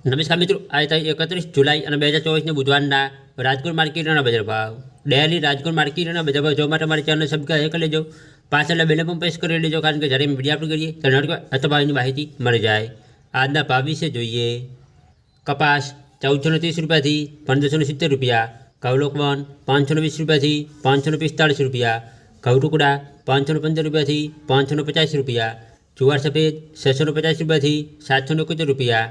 નમસ્કાર મિત્રો આજે તારીખ એકત્રીસ જુલાઈ અને બે હજાર ચોવીસને બુધવારના રાજકોટ માર્કેટના બજાર ભાવ ડેલી રાજકોટ માર્કેટના બજાર ભાવ જોવા માટે મારી ચેનલ સબસ્ક્રાઈબ કરી લેજો પાછળ બેલે પણ પ્રેસ કરી લેજો કારણ કે જ્યારે અમે વિડીયો અપલોડ કરીએ ત્યારે નોટિફિકેશન અથવા ભાવની માહિતી મળી જાય આજના ભાવ વિશે જોઈએ કપાસ ચૌદસો ને ત્રીસ રૂપિયાથી પંદરસો ને સિત્તેર રૂપિયા ઘઉં લોકવન પાંચસો ને વીસ રૂપિયાથી પાંચસો ને પિસ્તાળીસ રૂપિયા ઘઉં ટુકડા પાંચસો ને પંદર રૂપિયાથી પાંચસો ને પચાસ રૂપિયા જુવાર સફેદ છસો ને પચાસ રૂપિયાથી સાતસો ને એકોતેર રૂપિયા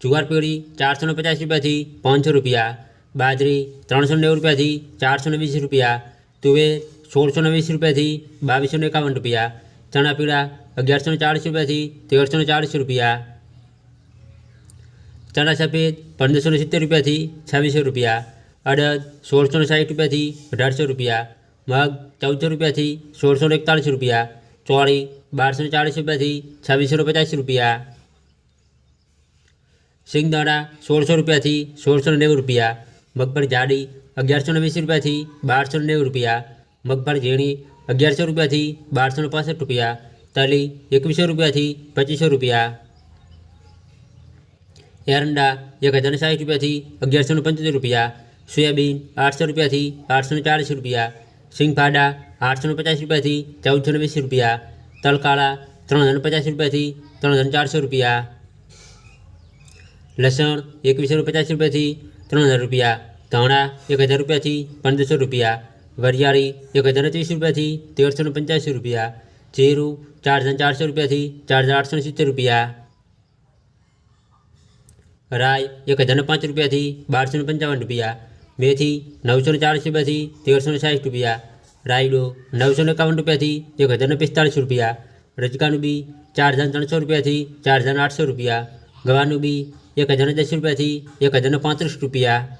જુવાર પેઢી ચારસો ને પચાસ રૂપિયાથી પાંચસો રૂપિયા બાજરી ત્રણસો નેવું રૂપિયાથી ચારસો ને વીસ રૂપિયા તુવેર સોળસો ને વીસ રૂપિયાથી બાવીસો ને એકાવન રૂપિયા ચણા પીળા અગિયારસો ને ચાળીસ રૂપિયાથી તેરસો ને ચાળીસ રૂપિયા ચણા સફેદ પંદરસો ને સિત્તેર રૂપિયાથી છવ્વીસો રૂપિયા અડદ સોળસો ને સાઠ રૂપિયાથી અઢારસો રૂપિયા મગ ચૌદસો રૂપિયાથી સોળસો ને એકતાળીસ રૂપિયા ચોળી બારસો ને ચાળીસ રૂપિયાથી છવ્વીસો ને પચાસ રૂપિયા સિંગદાણા સોળસો રૂપિયાથી સોળસો ને નેવું રૂપિયા મગફળી જાડી અગિયારસો ને વીસ રૂપિયાથી બારસો ને નેવું રૂપિયા મગફળી ઝીણી અગિયારસો રૂપિયાથી બારસો ને પાસઠ રૂપિયા તલી એકવીસો રૂપિયાથી પચીસો રૂપિયા એરંડા એક હજાર સાઠ રૂપિયાથી અગિયારસો ને પંચોતેર રૂપિયા સોયાબીન આઠસો રૂપિયાથી આઠસો ને ચાળીસ રૂપિયા સિંગફાડા આઠસો ને પચાસ રૂપિયાથી ચૌદસો ને વીસ રૂપિયા તલકાળા ત્રણ હજાર પચાસ રૂપિયાથી ત્રણ હજાર ચારસો રૂપિયા લસણ એકવીસો ને પચાસ રૂપિયાથી ત્રણ હજાર રૂપિયા ધાણા એક હજાર રૂપિયાથી પંદરસો રૂપિયા વરિયાળી એક હજાર ત્રીસ રૂપિયાથી તેરસો ને પંચ્યાસી રૂપિયા જીરું ચાર હજાર ચારસો રૂપિયાથી ચાર હજાર આઠસો ને સિત્તેર રૂપિયા રાય એક હજાર પાંચ રૂપિયાથી બારસો ને પંચાવન રૂપિયા મેથી નવસો ને ચાલીસ રૂપિયાથી તેરસો ને સાઠ રૂપિયા રાયડો નવસો ને એકાવન રૂપિયાથી એક હજાર ને પિસ્તાળીસ રૂપિયા રજકાનું બી ચાર હજાર ત્રણસો રૂપિયાથી ચાર હજાર આઠસો રૂપિયા ગવાનું બી એક હજાર દસ રૂપિયાથી એક હજાર પાંત્રીસ રૂપિયા